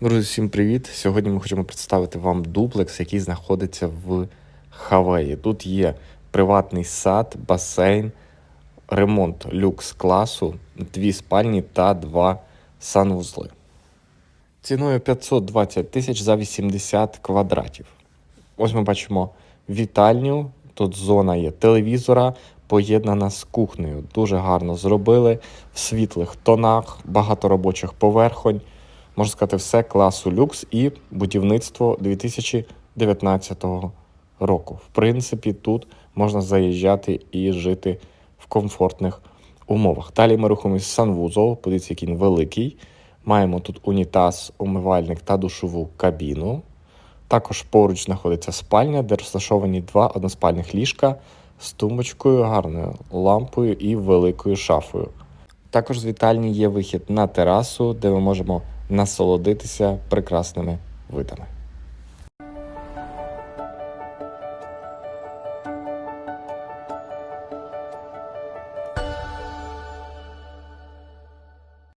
Друзі, всім привіт! Сьогодні ми хочемо представити вам дуплекс, який знаходиться в Хаваї. Тут є приватний сад, басейн, ремонт люкс класу, дві спальні та два санвузли. Ціною 520 тисяч за 80 квадратів. Ось ми бачимо вітальню. Тут зона є телевізора, поєднана з кухнею. Дуже гарно зробили в світлих тонах, багато робочих поверхонь. Можна сказати, все класу люкс і будівництво 2019 року. В принципі, тут можна заїжджати і жити в комфортних умовах. Далі ми рухаємось в санвузол. Подивіться, який великий. Маємо тут унітаз, умивальник та душову кабіну. Також поруч знаходиться спальня, де розташовані два односпальних ліжка з тумбочкою, гарною лампою і великою шафою. Також з вітальні є вихід на терасу, де ми можемо насолодитися прекрасними видами.